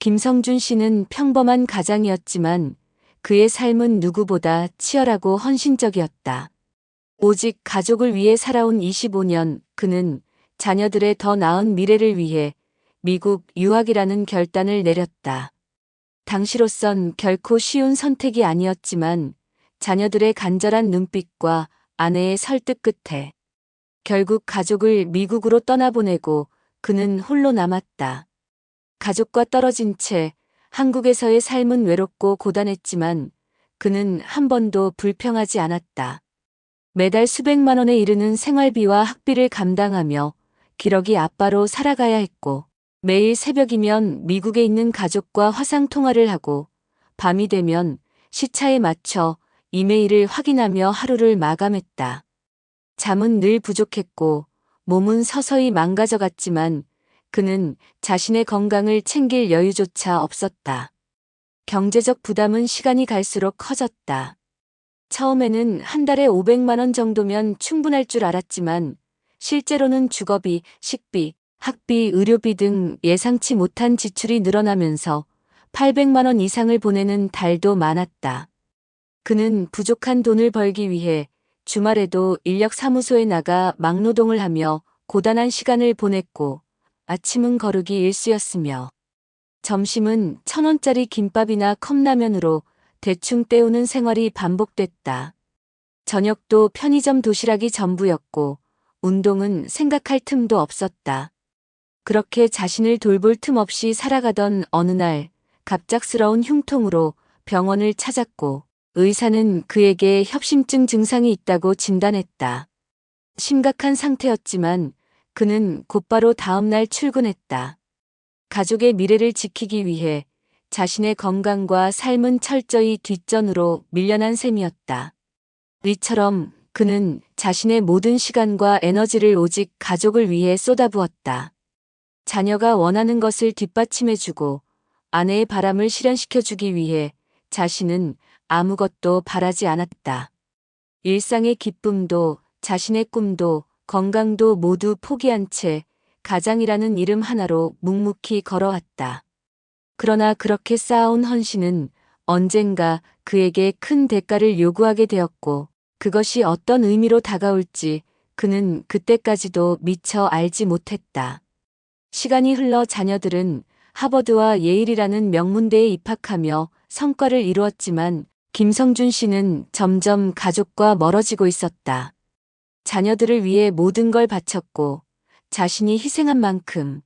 김성준 씨는 평범한 가장이었지만 그의 삶은 누구보다 치열하고 헌신적이었다. 오직 가족을 위해 살아온 25년 그는 자녀들의 더 나은 미래를 위해 미국 유학이라는 결단을 내렸다. 당시로선 결코 쉬운 선택이 아니었지만 자녀들의 간절한 눈빛과 아내의 설득 끝에 결국 가족을 미국으로 떠나보내고 그는 홀로 남았다. 가족과 떨어진 채 한국에서의 삶은 외롭고 고단했지만 그는 한 번도 불평하지 않았다. 매달 수백만 원에 이르는 생활비와 학비를 감당하며 기러기 아빠로 살아가야 했고 매일 새벽이면 미국에 있는 가족과 화상 통화를 하고 밤이 되면 시차에 맞춰 이메일을 확인하며 하루를 마감했다. 잠은 늘 부족했고 몸은 서서히 망가져갔지만 그는 자신의 건강을 챙길 여유조차 없었다. 경제적 부담은 시간이 갈수록 커졌다. 처음에는 한 달에 500만 원 정도면 충분할 줄 알았지만 실제로는 주거비, 식비, 학비, 의료비 등 예상치 못한 지출이 늘어나면서 800만 원 이상을 보내는 달도 많았다. 그는 부족한 돈을 벌기 위해 주말에도 인력사무소에 나가 막노동을 하며 고단한 시간을 보냈고 아침은 거르기 일쑤였으며 점심은 천 원짜리 김밥이나 컵라면으로 대충 때우는 생활이 반복됐다. 저녁도 편의점 도시락이 전부였고 운동은 생각할 틈도 없었다. 그렇게 자신을 돌볼 틈 없이 살아가던 어느 날 갑작스러운 흉통으로 병원을 찾았고 의사는 그에게 협심증 증상이 있다고 진단했다. 심각한 상태였지만 그는 곧바로 다음날 출근했다. 가족의 미래를 지키기 위해 자신의 건강과 삶은 철저히 뒷전으로 밀려난 셈이었다. 이처럼 그는 자신의 모든 시간과 에너지를 오직 가족을 위해 쏟아부었다. 자녀가 원하는 것을 뒷받침해주고 아내의 바람을 실현시켜주기 위해 자신은 아무것도 바라지 않았다. 일상의 기쁨도 자신의 꿈도 건강도 모두 포기한 채 가장이라는 이름 하나로 묵묵히 걸어왔다. 그러나 그렇게 쌓아온 헌신은 언젠가 그에게 큰 대가를 요구하게 되었고 그것이 어떤 의미로 다가올지 그는 그때까지도 미처 알지 못했다. 시간이 흘러 자녀들은 하버드와 예일이라는 명문대에 입학하며 성과를 이루었지만 김성준 씨는 점점 가족과 멀어지고 있었다. 자녀들을 위해 모든 걸 바쳤고 자신이 희생한 만큼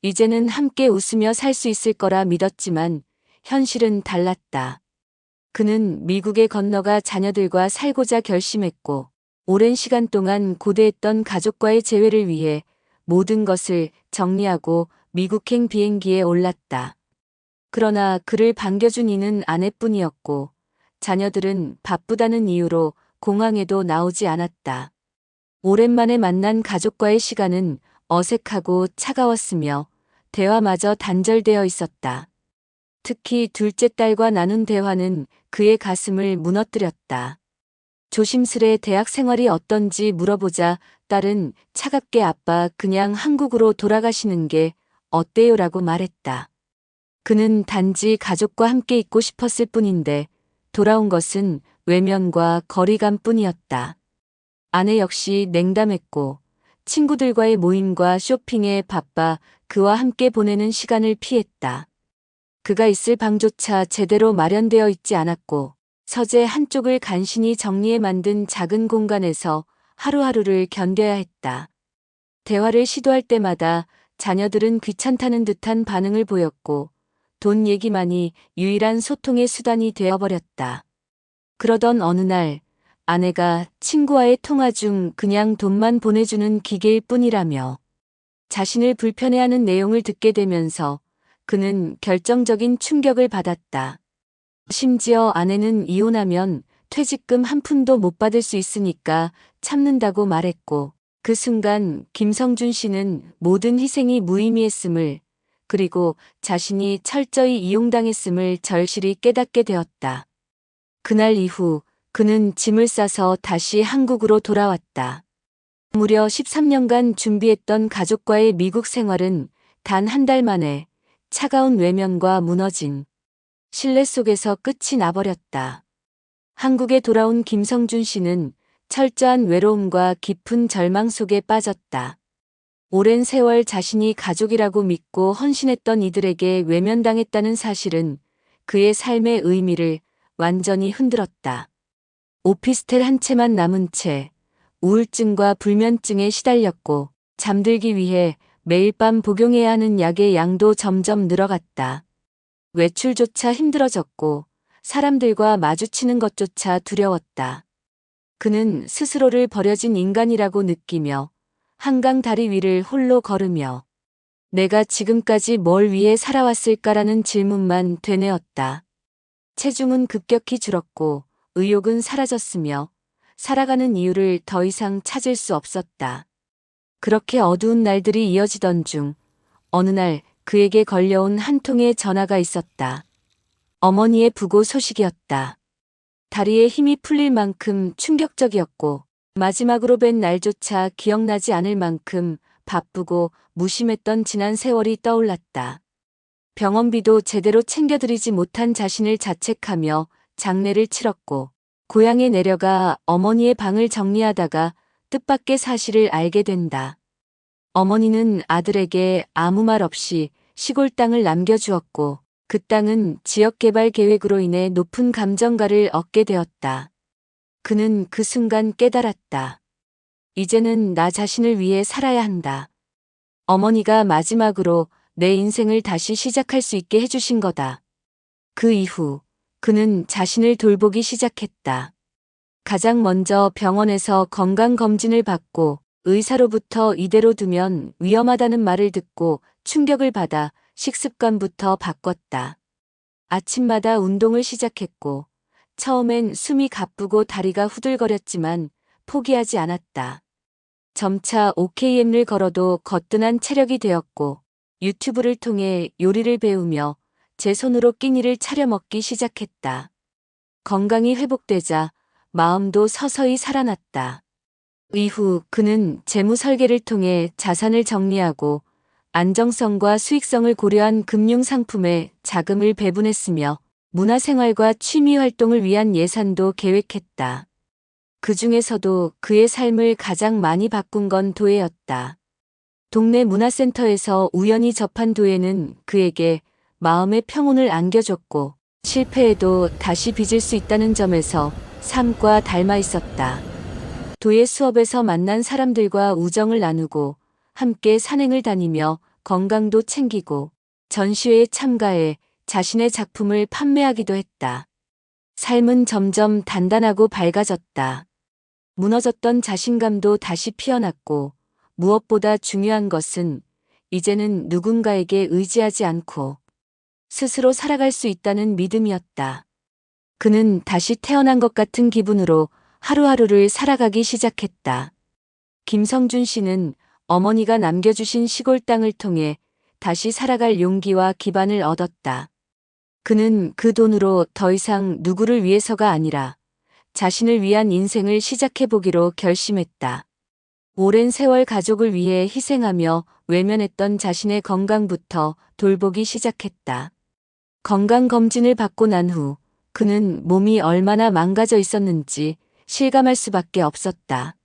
이제는 함께 웃으며 살 수 있을 거라 믿었지만 현실은 달랐다. 그는 미국에 건너가 자녀들과 살고자 결심했고 오랜 시간 동안 고대했던 가족과의 재회를 위해 모든 것을 정리하고 미국행 비행기에 올랐다. 그러나 그를 반겨준 이는 아내뿐이었고 자녀들은 바쁘다는 이유로 공항에도 나오지 않았다. 오랜만에 만난 가족과의 시간은 어색하고 차가웠으며 대화마저 단절되어 있었다. 특히 둘째 딸과 나눈 대화는 그의 가슴을 무너뜨렸다. 조심스레 대학 생활이 어떤지 물어보자 딸은 차갑게 아빠 그냥 한국으로 돌아가시는 게 어때요 라고 말했다. 그는 단지 가족과 함께 있고 싶었을 뿐인데 돌아온 것은 외면과 거리감 뿐이었다. 아내 역시 냉담했고 친구들과의 모임과 쇼핑에 바빠 그와 함께 보내는 시간을 피했다. 그가 있을 방조차 제대로 마련되어 있지 않았고 서재 한쪽을 간신히 정리해 만든 작은 공간에서 하루하루를 견뎌야 했다. 대화를 시도할 때마다 자녀들은 귀찮다는 듯한 반응을 보였고 돈 얘기만이 유일한 소통의 수단이 되어버렸다. 그러던 어느 날 아내가 친구와의 통화 중 그냥 돈만 보내주는 기계일 뿐이라며 자신을 불편해하는 내용을 듣게 되면서 그는 결정적인 충격을 받았다. 심지어 아내는 이혼하면 퇴직금 한 푼도 못 받을 수 있으니까 참는다고 말했고 그 순간 김성준 씨는 모든 희생이 무의미했음을 그리고 자신이 철저히 이용당했음을 절실히 깨닫게 되었다. 그날 이후 그는 짐을 싸서 다시 한국으로 돌아왔다. 무려 13년간 준비했던 가족과의 미국 생활은 단 한 달 만에 차가운 외면과 무너진 신뢰 속에서 끝이 나버렸다. 한국에 돌아온 김성준 씨는 철저한 외로움과 깊은 절망 속에 빠졌다. 오랜 세월 자신이 가족이라고 믿고 헌신했던 이들에게 외면당했다는 사실은 그의 삶의 의미를 완전히 흔들었다. 오피스텔 한 채만 남은 채 우울증과 불면증에 시달렸고 잠들기 위해 매일 밤 복용해야 하는 약의 양도 점점 늘어갔다. 외출조차 힘들어졌고 사람들과 마주치는 것조차 두려웠다. 그는 스스로를 버려진 인간이라고 느끼며 한강 다리 위를 홀로 걸으며 내가 지금까지 뭘 위해 살아왔을까라는 질문만 되뇌었다. 체중은 급격히 줄었고 의욕은 사라졌으며 살아가는 이유를 더 이상 찾을 수 없었다. 그렇게 어두운 날들이 이어지던 중 어느 날 그에게 걸려온 한 통의 전화가 있었다. 어머니의 부고 소식이었다. 다리에 힘이 풀릴 만큼 충격적이었고 마지막으로 뵌 날조차 기억나지 않을 만큼 바쁘고 무심했던 지난 세월이 떠올랐다. 병원비도 제대로 챙겨드리지 못한 자신을 자책하며 장례를 치렀고 고향에 내려가 어머니의 방을 정리하다가 뜻밖의 사실을 알게 된다. 어머니는 아들에게 아무 말 없이 시골 땅을 남겨주었고 그 땅은 지역개발 계획으로 인해 높은 감정가를 얻게 되었다. 그는 그 순간 깨달았다. 이제는 나 자신을 위해 살아야 한다. 어머니가 마지막으로 내 인생을 다시 시작할 수 있게 해주신 거다. 그 이후 그는 자신을 돌보기 시작했다. 가장 먼저 병원에서 건강검진을 받고 의사로부터 이대로 두면 위험하다는 말을 듣고 충격을 받아 식습관부터 바꿨다. 아침마다 운동을 시작했고 처음엔 숨이 가쁘고 다리가 후들거렸지만 포기하지 않았다. 점차 OKM을 걸어도 거뜬한 체력이 되었고 유튜브를 통해 요리를 배우며 제 손으로 끼니를 차려 먹기 시작했다. 건강이 회복되자 마음도 서서히 살아났다. 이후 그는 재무 설계를 통해 자산을 정리하고 안정성과 수익성을 고려한 금융 상품에 자금을 배분했으며 문화생활과 취미 활동을 위한 예산도 계획했다. 그 중에서도 그의 삶을 가장 많이 바꾼 건 도예였다. 동네 문화센터에서 우연히 접한 도예는 그에게 마음의 평온을 안겨줬고 실패해도 다시 빚을 수 있다는 점에서 삶과 닮아 있었다. 도예 수업에서 만난 사람들과 우정을 나누고 함께 산행을 다니며 건강도 챙기고 전시회에 참가해 자신의 작품을 판매하기도 했다. 삶은 점점 단단하고 밝아졌다. 무너졌던 자신감도 다시 피어났고 무엇보다 중요한 것은 이제는 누군가에게 의지하지 않고 스스로 살아갈 수 있다는 믿음이었다. 그는 다시 태어난 것 같은 기분으로 하루하루를 살아가기 시작했다. 김성준 씨는 어머니가 남겨주신 시골 땅을 통해 다시 살아갈 용기와 기반을 얻었다. 그는 그 돈으로 더 이상 누구를 위해서가 아니라 자신을 위한 인생을 시작해보기로 결심했다. 오랜 세월 가족을 위해 희생하며 외면했던 자신의 건강부터 돌보기 시작했다. 건강검진을 받고 난 후 그는 몸이 얼마나 망가져 있었는지 실감할 수밖에 없었다.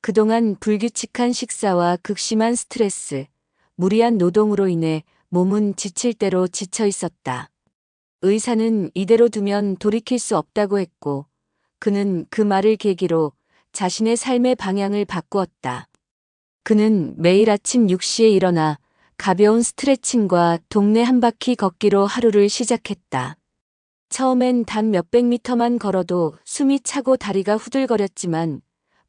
그동안 불규칙한 식사와 극심한 스트레스, 무리한 노동으로 인해 몸은 지칠 대로 지쳐 있었다. 의사는 이대로 두면 돌이킬 수 없다고 했고 그는 그 말을 계기로 자신의 삶의 방향을 바꾸었다. 그는 매일 아침 6시에 일어나 가벼운 스트레칭과 동네 한 바퀴 걷기로 하루를 시작했다. 처음엔 단 몇백 미터만 걸어도 숨이 차고 다리가 후들거렸지만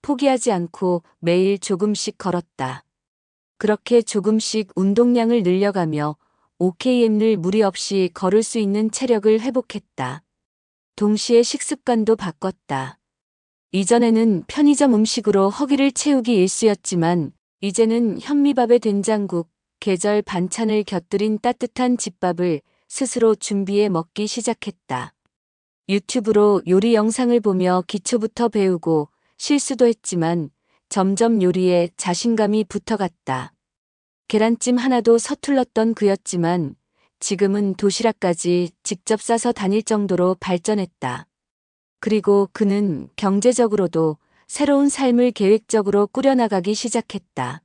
포기하지 않고 매일 조금씩 걸었다. 그렇게 조금씩 운동량을 늘려가며 OKM을 무리 없이 걸을 수 있는 체력을 회복했다. 동시에 식습관도 바꿨다. 이전에는 편의점 음식으로 허기를 채우기 일쑤였지만 이제는 현미밥에 된장국, 계절 반찬을 곁들인 따뜻한 집밥을 스스로 준비해 먹기 시작했다. 유튜브로 요리 영상을 보며 기초부터 배우고 실수도 했지만 점점 요리에 자신감이 붙어갔다. 계란찜 하나도 서툴렀던 그였지만 지금은 도시락까지 직접 싸서 다닐 정도로 발전했다. 그리고 그는 경제적으로도 새로운 삶을 계획적으로 꾸려나가기 시작했다.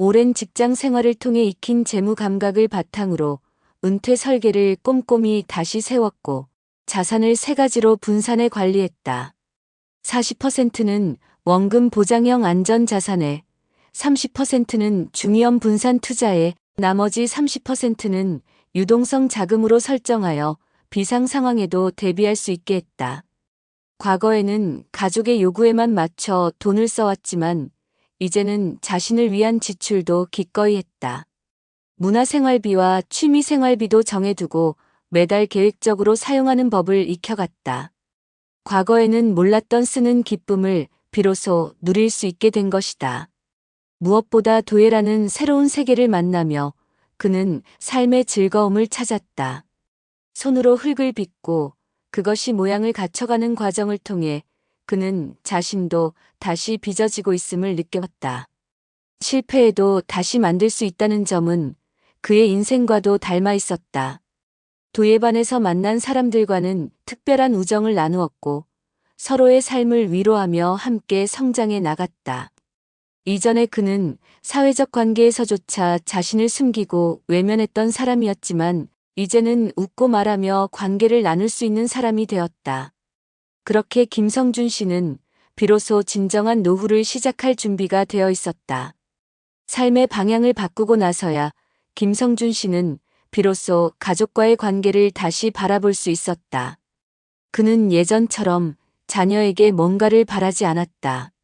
오랜 직장 생활을 통해 익힌 재무 감각을 바탕으로 은퇴 설계를 꼼꼼히 다시 세웠고 자산을 세 가지로 분산해 관리했다. 40%는 원금 보장형 안전 자산에, 30%는 중위험 분산 투자에, 나머지 30%는 유동성 자금으로 설정하여 비상 상황에도 대비할 수 있게 했다. 과거에는 가족의 요구에만 맞춰 돈을 써왔지만 이제는 자신을 위한 지출도 기꺼이 했다. 문화생활비와 취미생활비도 정해두고 매달 계획적으로 사용하는 법을 익혀갔다. 과거에는 몰랐던 쓰는 기쁨을 비로소 누릴 수 있게 된 것이다. 무엇보다 도예라는 새로운 세계를 만나며 그는 삶의 즐거움을 찾았다. 손으로 흙을 빚고 그것이 모양을 갖춰가는 과정을 통해 그는 자신도 다시 빚어지고 있음을 느꼈다. 실패해도 다시 만들 수 있다는 점은 그의 인생과도 닮아 있었다. 도예반에서 만난 사람들과는 특별한 우정을 나누었고 서로의 삶을 위로하며 함께 성장해 나갔다. 이전에 그는 사회적 관계에서조차 자신을 숨기고 외면했던 사람이었지만 이제는 웃고 말하며 관계를 나눌 수 있는 사람이 되었다. 그렇게 김성준 씨는 비로소 진정한 노후를 시작할 준비가 되어 있었다. 삶의 방향을 바꾸고 나서야 김성준 씨는 비로소 가족과의 관계를 다시 바라볼 수 있었다. 그는 예전처럼 자녀에게 뭔가를 바라지 않았다.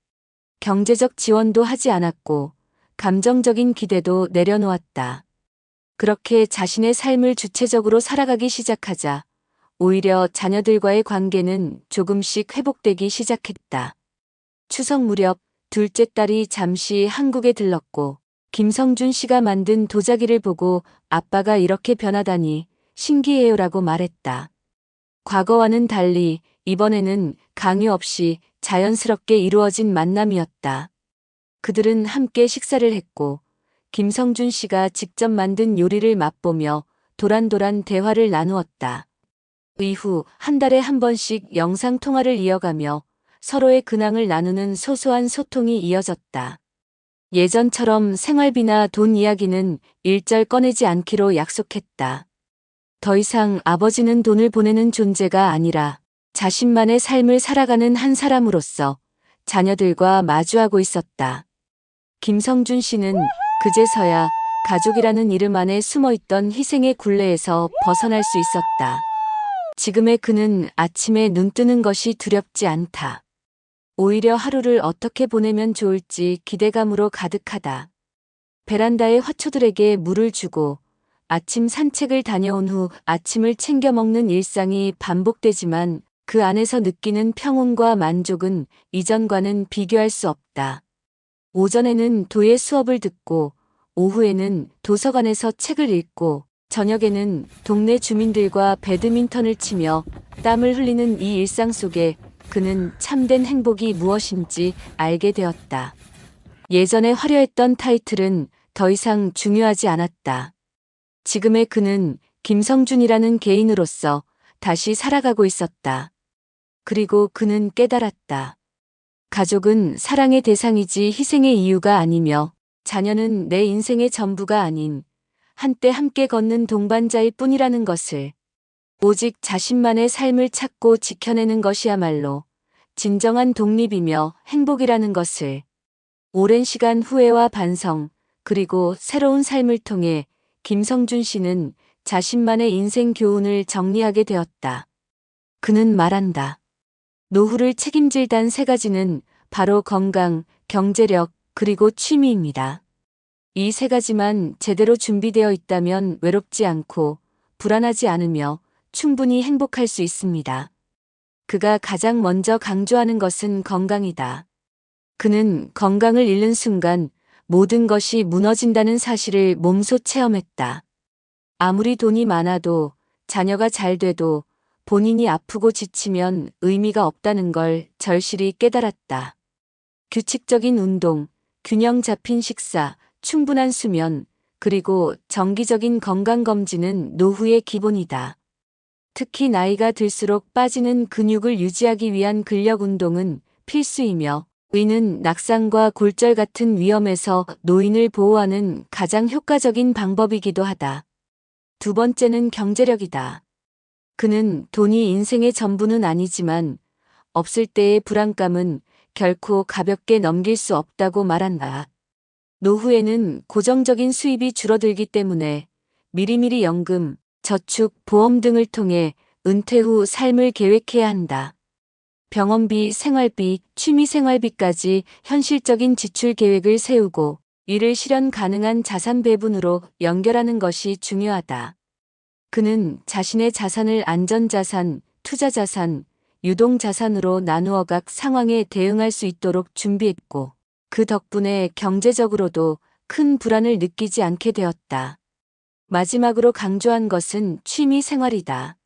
경제적 지원도 하지 않았고 감정적인 기대도 내려놓았다. 그렇게 자신의 삶을 주체적으로 살아가기 시작하자 오히려 자녀들과의 관계는 조금씩 회복되기 시작했다. 추석 무렵 둘째 딸이 잠시 한국에 들렀고 김성준 씨가 만든 도자기를 보고 아빠가 이렇게 변하다니 신기해요라고 말했다. 과거와는 달리 이번에는 강요 없이 자연스럽게 이루어진 만남이었다. 그들은 함께 식사를 했고 김성준 씨가 직접 만든 요리를 맛보며 도란도란 대화를 나누었다. 이후 한 달에 한 번씩 영상 통화를 이어가며 서로의 근황을 나누는 소소한 소통이 이어졌다. 예전처럼 생활비나 돈 이야기는 일절 꺼내지 않기로 약속했다. 더 이상 아버지는 돈을 보내는 존재가 아니라 자신만의 삶을 살아가는 한 사람으로서 자녀들과 마주하고 있었다. 김성준 씨는 그제서야 가족이라는 이름 안에 숨어있던 희생의 굴레에서 벗어날 수 있었다. 지금의 그는 아침에 눈 뜨는 것이 두렵지 않다. 오히려 하루를 어떻게 보내면 좋을지 기대감으로 가득하다. 베란다의 화초들에게 물을 주고 아침 산책을 다녀온 후 아침을 챙겨 먹는 일상이 반복되지만 그 안에서 느끼는 평온과 만족은 이전과는 비교할 수 없다. 오전에는 도예 수업을 듣고 오후에는 도서관에서 책을 읽고 저녁에는 동네 주민들과 배드민턴을 치며 땀을 흘리는 이 일상 속에 그는 참된 행복이 무엇인지 알게 되었다. 예전에 화려했던 타이틀은 더 이상 중요하지 않았다. 지금의 그는 김성준이라는 개인으로서 다시 살아가고 있었다. 그리고 그는 깨달았다. 가족은 사랑의 대상이지 희생의 이유가 아니며 자녀는 내 인생의 전부가 아닌 한때 함께 걷는 동반자일 뿐이라는 것을 오직 자신만의 삶을 찾고 지켜내는 것이야말로 진정한 독립이며 행복이라는 것을 오랜 시간 후회와 반성 그리고 새로운 삶을 통해 김성준 씨는 자신만의 인생 교훈을 정리하게 되었다. 그는 말한다. 노후를 책임질 단 세 가지는 바로 건강, 경제력, 그리고 취미입니다. 이 세 가지만 제대로 준비되어 있다면 외롭지 않고 불안하지 않으며 충분히 행복할 수 있습니다. 그가 가장 먼저 강조하는 것은 건강이다. 그는 건강을 잃는 순간 모든 것이 무너진다는 사실을 몸소 체험했다. 아무리 돈이 많아도 자녀가 잘 돼도 본인이 아프고 지치면 의미가 없다는 걸 절실히 깨달았다. 규칙적인 운동, 균형 잡힌 식사, 충분한 수면, 그리고 정기적인 건강검진은 노후의 기본이다. 특히 나이가 들수록 빠지는 근육을 유지하기 위한 근력 운동은 필수이며 의는 낙상과 골절 같은 위험에서 노인을 보호하는 가장 효과적인 방법이기도 하다. 두 번째는 경제력이다. 그는 돈이 인생의 전부는 아니지만 없을 때의 불안감은 결코 가볍게 넘길 수 없다고 말한다. 노후에는 고정적인 수입이 줄어들기 때문에 미리미리 연금, 저축, 보험 등을 통해 은퇴 후 삶을 계획해야 한다. 병원비, 생활비, 취미 생활비까지 현실적인 지출 계획을 세우고 이를 실현 가능한 자산 배분으로 연결하는 것이 중요하다. 그는 자신의 자산을 안전자산, 투자자산, 유동자산으로 나누어 각 상황에 대응할 수 있도록 준비했고, 그 덕분에 경제적으로도 큰 불안을 느끼지 않게 되었다. 마지막으로 강조한 것은 취미 생활이다.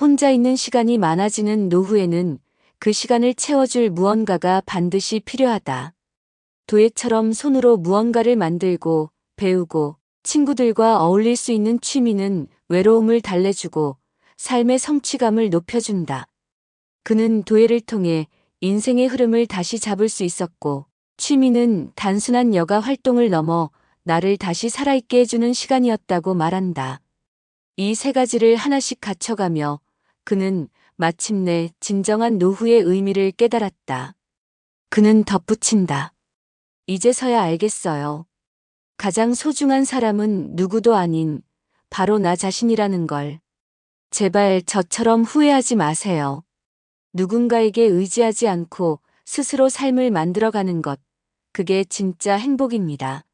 혼자 있는 시간이 많아지는 노후에는 그 시간을 채워줄 무언가가 반드시 필요하다. 도예처럼 손으로 무언가를 만들고 배우고 친구들과 어울릴 수 있는 취미는 외로움을 달래주고 삶의 성취감을 높여준다. 그는 도예를 통해 인생의 흐름을 다시 잡을 수 있었고 취미는 단순한 여가 활동을 넘어 나를 다시 살아있게 해주는 시간이었다고 말한다. 이 세 가지를 하나씩 갖춰가며 그는 마침내 진정한 노후의 의미를 깨달았다. 그는 덧붙인다. 이제서야 알겠어요. 가장 소중한 사람은 누구도 아닌 바로 나 자신이라는 걸. 제발 저처럼 후회하지 마세요. 누군가에게 의지하지 않고 스스로 삶을 만들어가는 것. 그게 진짜 행복입니다.